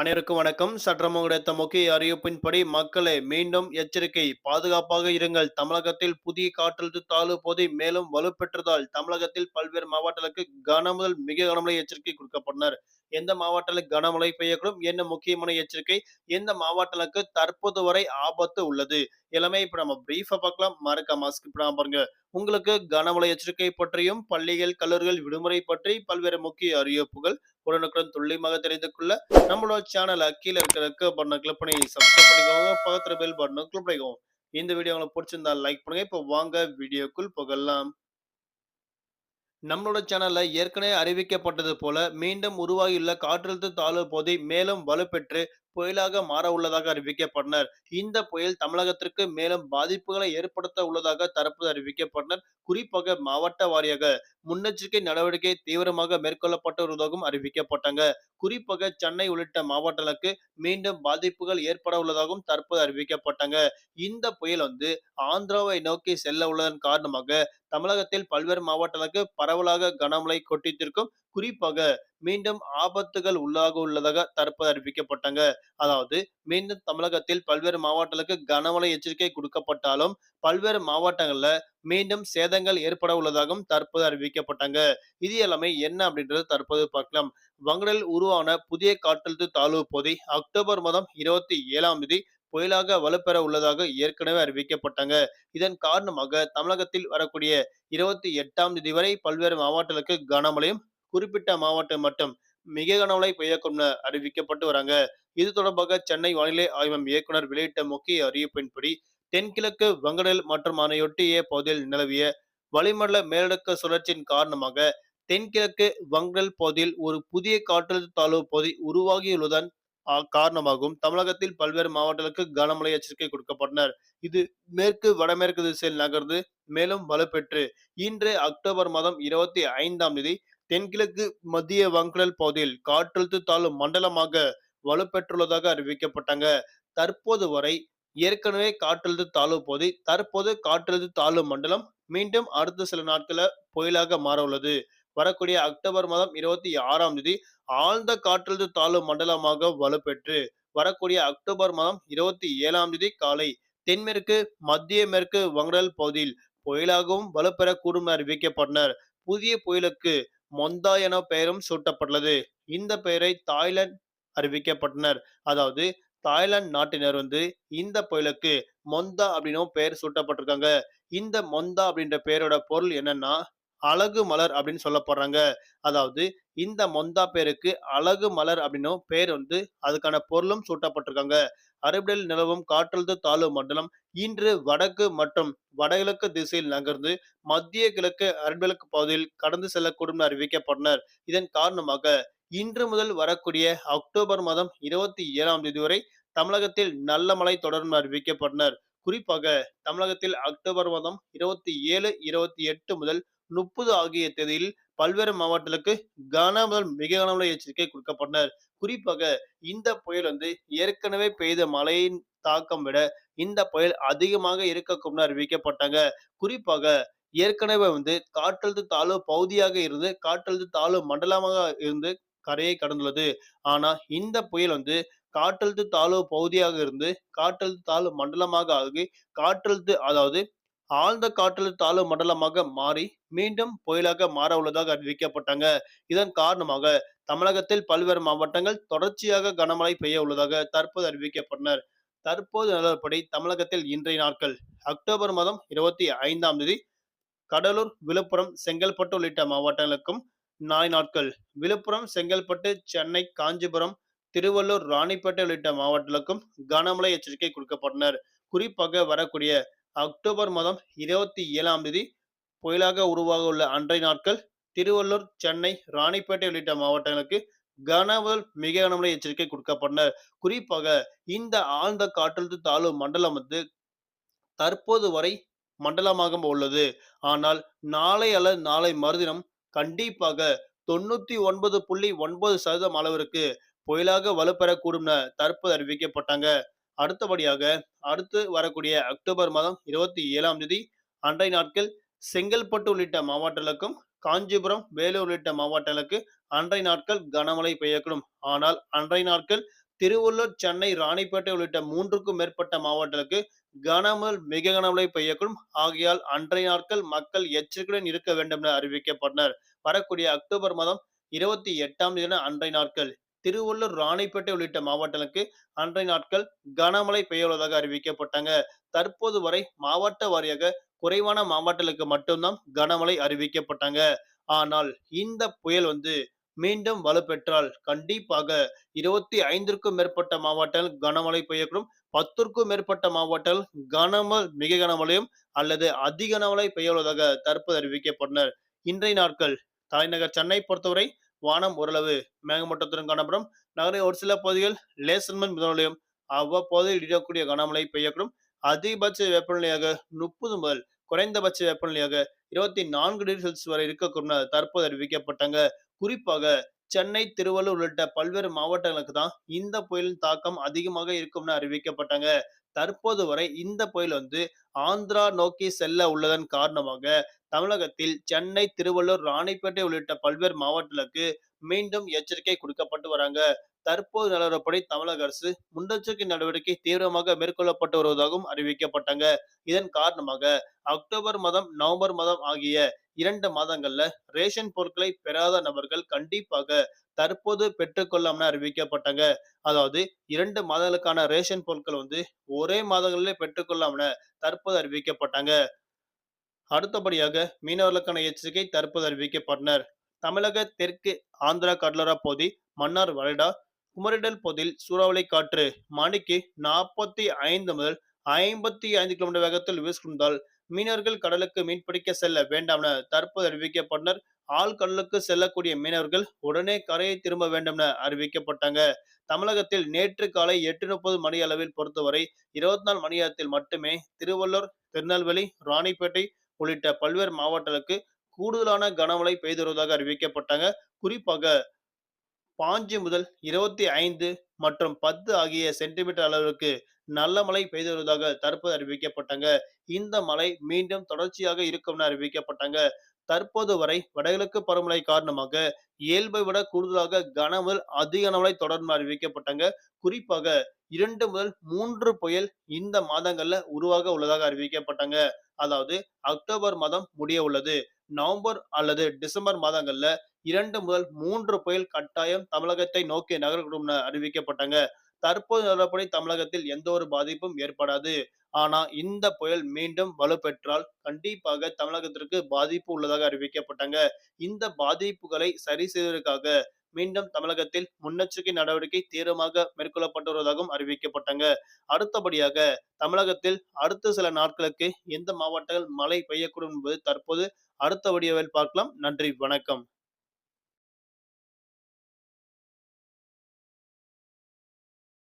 அனைவருக்கும் வணக்கம். சற்றமும் கிடைத்த முக்கிய அறிவிப்பின்படி மக்களை மீண்டும் எச்சரிக்கை பாதுகாப்பாக இருங்கள். தமிழகத்தில் புதிய காற்றழுத்த தாழ்வு பகுதி மேலும் வலுப்பெற்றதால் தமிழகத்தில் பல்வேறு மாவட்டங்களுக்கு கனமுதல் மிக கனமழை எச்சரிக்கை கொடுக்கப்பட்டனர். எந்த மாவட்டங்களுக்கு கனமழை பெய்யக்கூடும்? என்ன முக்கியமான எச்சரிக்கை? எந்த மாவட்டங்களுக்கு தற்போது வரை ஆபத்து உள்ளது? எல்லாமே இப்ப நம்ம பிரீஃபா பார்க்கலாம். மறக்க மாஸ்க் பாருங்க. உங்களுக்கு கனமழை எச்சரிக்கை பற்றியும் பள்ளிகள் கல்லூரிகள் விடுமுறை பற்றி பல்வேறு முக்கிய அறிவிப்புகள் உடனுக்குடன் துல்லியமாக தெரிந்து கொள்ள நம்மளோட சேனல் கீழே இருக்கிற ரெக்க பட்டனை கிளிக் பண்ணி சப்ஸ்கிரைப் பண்ணிக்கோங்க. பக்கத்துல பெல் பட்டனை கிளிக் பண்ணிக்கோங்க. இந்த வீடியோ உங்களுக்கு பிடிச்சிருந்தா லைக் பண்ணுங்க. இப்போ வாங்க வீடியோக்குள் புகழலாம் நம்மளோட சேனல்ல ஏற்கனவே அறிவிக்கப்பட்டது போல மீண்டும் உருவாகியுள்ள காற்றழுத்த தாழ்வு பகுதி மேலும் வலுப்பெற்று புயலாக மாற உள்ளதாக அறிவிக்கப்பட்டனர். இந்த புயல் தமிழகத்திற்கு மேலும் பாதிப்புகளை ஏற்படுத்த உள்ளதாக தரப்பு அறிவிக்கப்பட்டனர். குறிப்பாக மாவட்ட வாரியாக முன்னெச்சரிக்கை நடவடிக்கை தீவிரமாக மேற்கொள்ளப்பட்டு வருவதாகவும் அறிவிக்கப்பட்டாங்க. குறிப்பாக சென்னை உள்ளிட்ட மாவட்டங்களுக்கு மீண்டும் பாதிப்புகள் ஏற்பட உள்ளதாகவும் தற்போது அறிவிக்கப்பட்டாங்க. இந்த புயல் வந்து ஆந்திராவை நோக்கி செல்ல உள்ளதன் காரணமாக தமிழகத்தில் பல்வேறு மாவட்டங்களுக்கு பரவலாக கனமழை கொட்டித்திருக்கும் குறிப்பாக மீண்டும் ஆபத்துகள் உள்ளாக உள்ளதாக தற்போது அறிவிக்கப்பட்டாங்க. அதாவது மீண்டும் தமிழகத்தில் பல்வேறு மாவட்டங்களுக்கு கனமழை எச்சரிக்கை கொடுக்கப்பட்டாலும் பல்வேறு மாவட்டங்கள்ல மீண்டும் சேதங்கள் ஏற்பட உள்ளதாகவும் தற்போது அறிவிக்கப்பட்டாங்க. இது எல்லாமே என்ன அப்படின்றது தற்போது பார்க்கலாம். வங்கடலில் உருவான புதிய காற்றழுத்த தாழ்வு பகுதி அக்டோபர் மாதம் இருபத்தி ஏழாம் தேதி புயலாக வலுப்பெற உள்ளதாக ஏற்கனவே அறிவிக்கப்பட்டாங்க. இதன் காரணமாக தமிழகத்தில் வரக்கூடிய இருபத்தி எட்டாம் தேதி வரை பல்வேறு மாவட்டங்களுக்கு கனமழையும் குறிப்பிட்ட மாவட்டம் மட்டும் மிக கனமழை பெய்யக்கும் அறிவிக்கப்பட்டு வராங்க. இது தொடர்பாக சென்னை வானிலை ஆய்வம் இயக்குனர் வெளியிட்ட முக்கிய அறிவிப்பின்படி தென்கிழக்கு வங்கடல் மற்றும் அதனையொட்டிய பகுதியில் நிலவிய வளிமண்டல மேலடுக்கு சுழற்சியின் காரணமாக தென்கிழக்கு வங்கடல் பகுதியில் ஒரு புதிய காற்றழுத்த தாழ்வு பகுதி உருவாகியுள்ளதன் காரணமாகவும் தமிழகத்தில் பல்வேறு மாவட்டங்களுக்கு கனமழை எச்சரிக்கை கொடுக்கப்பட்டனர். இது மேற்கு வடமேற்கு திசையில் நகர்ந்து மேலும் வலுப்பெற்று இன்று அக்டோபர் மாதம் இருபத்தி ஐந்தாம் தேதி தென்கிழக்கு மத்திய வங்கடல் பகுதியில் காற்றழுத்த தாழ்வு மண்டலமாக வலுப்பெற்றுள்ளதாக அறிவிக்கப்பட்டாங்க. தற்போது வரை ஏற்கனவே காற்றழுத்த தாழ்வு பகுதி தற்போது காற்றழுத்த தாழ்வு மண்டலம் மீண்டும் அடுத்த சில நாட்கள புயலாக மாற உள்ளது வரக்கூடிய அக்டோபர் மாதம் இருபத்தி ஆறாம் தேதி ஆழ்ந்த காற்றழுத்த தாழ்வு மண்டலமாக வலுப்பெற்று வரக்கூடிய அக்டோபர் மாதம் இருபத்தி ஏழாம் தேதி காலை தென்மேற்கு மத்திய மேற்கு வங்கடல் பகுதியில் புயலாகவும் வலுப்பெறக்கூடும் அறிவிக்கப்பட்டனர். புதிய புயலுக்கு மொந்தா என பெயரும் சூட்டப்பட்டுள்ளது. இந்த பெயரை தாய்லாந்து அறிவிக்கப்பட்டனர். அதாவது தாய்லாந்து நாட்டினர் வந்து இந்த புயலுக்கு மொந்தா அப்படின்னும் பெயர் சூட்டப்பட்டிருக்காங்க. இந்த மொந்தா அப்படின்ற பெயரோட பொருள் என்னன்னா அழகு மலர் அப்படின்னு சொல்லப்படுறாங்க அதாவது இந்த மொந்தா பேருக்கு அழகு மலர் அப்படின்னும் பேர் வந்து அதுக்கான பொருளும் சூட்டப்பட்டிருக்காங்க. அரபிடல் நிலவும் காற்றழுத்த தாழ்வு மண்டலம் இன்று வடக்கு மற்றும் வடகிழக்கு திசையில் நகர்ந்து மத்திய கிழக்கு அரபிடலுக்கு பகுதியில் கடந்து செல்லக்கூடும் என அறிவிக்கப்பட்டனர். இதன் காரணமாக இன்று முதல் வரக்கூடிய அக்டோபர் மாதம் இருபத்தி ஏழாம் தேதி வரை தமிழகத்தில் நல்ல மழை தொடரும் அறிவிக்கப்பட்டனர். குறிப்பாக தமிழகத்தில் அக்டோபர் மாதம் இருபத்தி ஏழு இருபத்தி எட்டு முதல் முப்பது ஆகிய தேதியில் பல்வேறு மாவட்டங்களுக்கு கன முதல் மிக கனமழை எச்சரிக்கை கொடுக்கப்பட்டனர். குறிப்பாக இந்த புயல் வந்து ஏற்கனவே பெய்த மழையின் தாக்கம் விட இந்த புயல் அதிகமாக இருக்கக்கூடும் அறிவிக்கப்பட்டாங்க. குறிப்பாக ஏற்கனவே வந்து காற்றழுத்த தாழ்வு பகுதியாக இருந்து காற்றழுத்த தாழ்வு மண்டலமாக இருந்து கரையை கடந்துள்ளது. ஆனா இந்த புயல் வந்து காற்றழுத்த தாழ்வு பகுதியாக இருந்து காற்றழுத்த தாழ்வு மண்டலமாக ஆகி காற்றழுத்த அதாவது ஆழ்ந்த காற்றழுத்த தாழ்வு மண்டலமாக மாறி மீண்டும் புயலாக மாற உள்ளதாக அறிவிக்கப்பட்டாங்க. இதன் காரணமாக தமிழகத்தில் பல்வேறு மாவட்டங்கள் தொடர்ச்சியாக கனமழை பெய்ய உள்ளதாக தற்போது அறிவிக்கப்பட்டனர். தற்போது நிலவரப்படி தமிழகத்தில் இன்றைய நாட்கள் அக்டோபர் மாதம் இருபத்தி ஐந்தாம் தேதி கடலூர் விழுப்புரம் செங்கல்பட்டு உள்ளிட்ட மாவட்டங்களுக்கும் நாளை நாட்கள். விழுப்புரம் செங்கல்பட்டு சென்னை காஞ்சிபுரம் திருவள்ளூர் ராணிப்பேட்டை உள்ளிட்ட மாவட்டங்களுக்கும் கனமழை எச்சரிக்கை கொடுக்கப்பட்டனர். குறிப்பாக வரக்கூடிய அக்டோபர் மாதம் இருபத்தி ஏழாம் தேதி புயலாக உருவாக உள்ள அன்றைய நாட்கள் திருவள்ளூர் சென்னை ராணிப்பேட்டை உள்ளிட்ட மாவட்டங்களுக்கு கனமுதல் மிக கனமழை எச்சரிக்கை கொடுக்கப்பட்டனர் குறிப்பாக இந்த ஆழ்ந்த காற்றழுத்த தாழ்வு மண்டலம் வந்து தற்போது வரை மண்டலமாக உள்ளது. ஆனால் நாளை அல்லது நாளை மறுதினம் கண்டிப்பாக தொண்ணூத்தி ஒன்பது புள்ளி ஒன்பது சதவீதம் அளவிற்கு புயலாக வலுப்பெறக்கூடும் என தற்போது அறிவிக்கப்பட்டாங்க. அடுத்தபடியாக அடுத்து வரக்கூடிய அக்டோபர் மாதம் இருபத்தி ஏழாம் தேதி அன்றைய நாட்கள் செங்கல்பட்டு உள்ளிட்ட மாவட்டங்களுக்கும் காஞ்சிபுரம் வேலூர் உள்ளிட்ட மாவட்டங்களுக்கு அன்றைய நாட்கள் கனமழை பெய்யக்கூடும் ஆனால் அன்றைய நாட்கள் திருவள்ளூர், சென்னை, ராணிப்பேட்டை உள்ளிட்ட மூன்றுக்கும் மேற்பட்ட மாவட்டங்களுக்கு கனமழை மிக கனமழை பெய்யக்கூடும். ஆகையால் அன்றைய நாட்கள் மக்கள் எச்சரிக்கையுடன் இருக்க வேண்டும் என அறிவிக்கப்பட்டனர். வரக்கூடிய அக்டோபர் மாதம் 28ஆம் தேதி அன்றைய நாட்கள் திருவள்ளூர், ராணிப்பேட்டை உள்ளிட்ட மாவட்டங்களுக்கு அன்றைய நாட்கள் கனமழை பெய்யுள்ளதாக அறிவிக்கப்பட்டாங்க. தற்போது வரை மாவட்ட வாரியாக குறைவான மாவட்டங்களுக்கு மட்டும்தான் கனமழை அறிவிக்கப்பட்டாங்க. ஆனால் இந்த புயல் வந்து மீண்டும் வலுப்பெற்றால் கண்டிப்பாக 25ற்கும் மேற்பட்ட மாவட்டங்கள் கனமழை பெய்யக்கூடும். 10ற்கும் மேற்பட்ட மாவட்டங்கள் கனமல் மிக கனமழையும் அல்லது அதிக கனமழை பெய்யுள்ளதாக தற்போது அறிவிக்கப்பட்டனர். இன்றைய நாட்கள் தலைநகர் சென்னை பொறுத்தவரை வானம் ஓரளவு மேகமூட்டத்துடன் காணப்படும். நகரின் ஒரு சில பகுதிகள் லேசன்மன் மிதமலையும் அவ்வப்போது இடியக்கூடிய கனமழை பெய்யக்கூடும். அதிகபட்ச வெப்பநிலையாக 30 முதல் குறைந்தபட்ச வெப்பநிலையாக 24 டிகிரி செல்சியஸ் வரை இருக்கக்கூடும் தற்போது அறிவிக்கப்பட்டாங்க. குறிப்பாக சென்னை, திருவள்ளூர் உள்ளிட்ட பல்வேறு மாவட்டங்களுக்கு தான் இந்த புயலின் தாக்கம் அதிகமாக இருக்கும்னு அறிவிக்கப்பட்டாங்க. தற்போது வரை இந்த புயல் வந்து ஆந்திரா நோக்கி செல்ல உள்ளதன் காரணமாக தமிழகத்தில் சென்னை, திருவள்ளூர், ராணிப்பேட்டை உள்ளிட்ட பல்வேறு மாவட்டங்களுக்கு மீண்டும் எச்சரிக்கை கொடுக்கப்பட்டு வராங்க. தற்போது நிலவரப்படி தமிழக அரசு முன்னெச்சரிக்கை நடவடிக்கை தீவிரமாக மேற்கொள்ளப்பட்டு வருவதாகவும் அறிவிக்கப்பட்டாங்க. இதன் காரணமாக அக்டோபர் மாதம், நவம்பர் மாதம் ஆகிய இரண்டு மாதங்கள்ல ரேஷன் பொருட்களை பெறாத நபர்கள் கண்டிப்பாக தற்போது பெற்றுக்கொள்ளாம அறிவிக்கப்பட்டாங்க. அதாவது இரண்டு மாதங்களுக்கான ரேஷன் பொருட்கள் வந்து ஒரே மாதங்களிலே பெற்றுக்கொள்ளாம தற்போது அறிவிக்கப்பட்டாங்க. அடுத்தபடியாக மீனவர்களுக்கான எச்சரிக்கை தற்போது அறிவிக்கப்பட்டனர். தமிழக தெற்கு ஆந்திரா கடலோரா பகுதி, மன்னார் வளைடா குமரிடல் பகுதியில் சூறாவளி காற்று மணிக்கு 45 முதல் 55 கிலோமீட்டர் வேகத்தில் வீசுகின்றால் மீனவர்கள் கடலுக்கு மீன்பிடிக்க செல்ல வேண்டாம் என தற்போது அறிவிக்கப்பட்டனர். ஆழ்கடலுக்கு செல்லக்கூடிய மீனவர்கள் உடனே கரையை திரும்ப வேண்டும் என அறிவிக்கப்பட்டாங்க. தமிழகத்தில் நேற்று காலை 8:30 மணி அளவில் பொறுத்தவரை 24 மணி நேரத்தில் மட்டுமே திருவள்ளூர், திருநெல்வேலி, ராணிப்பேட்டை உள்ளிட்ட பல்வேறு மாவட்டங்களுக்கு கூடுதலான கனமழை பெய்து வருவதாக அறிவிக்கப்பட்டாங்க. குறிப்பாக பாஞ்சு முதல் 25 மற்றும் 10 ஆகிய சென்டிமீட்டர் அளவிற்கு நல்ல மழை பெய்து வருவதாக தற்போது அறிவிக்கப்பட்டாங்க. இந்த மழை மீண்டும் தொடர்ச்சியாக இருக்கும் என அறிவிக்கப்பட்டாங்க. தற்போது வரை வடகிழக்கு பருவமழை காரணமாக இயல்பை விட கூடுதலாக கனமுதல் அதிக கனமழை தொடரும் அறிவிக்கப்பட்டாங்க. குறிப்பாக இரண்டு முதல் மூன்று புயல் இந்த மாதங்கள்ல உருவாக உள்ளதாக அறிவிக்கப்பட்டாங்க. அதாவது அக்டோபர் மாதம் முடிய உள்ளது. நவம்பர் அல்லது டிசம்பர் மாதங்கள்ல இரண்டு முதல் மூன்று புயல் கட்டாயம் தமிழகத்தை நோக்கி நகரக்கூடும் என அறிவிக்கப்பட்டாங்க. தற்போது நிலவரப்படி தமிழகத்தில் எந்த ஒரு பாதிப்பும் ஏற்படாது. ஆனா இந்த புயல் மீண்டும் வலுப்பெற்றால் கண்டிப்பாக தமிழகத்திற்கு பாதிப்பு உள்ளதாக அறிவிக்கப்பட்டாங்க. இந்த பாதிப்புகளை சரி செய்வதற்காக மீண்டும் தமிழகத்தில் முன்னெச்சரிக்கை நடவடிக்கை தீவிரமாக மேற்கொள்ளப்பட்டு வருவதாகவும் அறிவிக்கப்பட்டாங்க. அடுத்தபடியாக தமிழகத்தில் அடுத்த சில நாட்களுக்கு எந்த மாவட்டங்கள் மழை பெய்யக்கூடும் என்பது தற்போது அடுத்த வீடியோவில் பார்க்கலாம். நன்றி, வணக்கம்.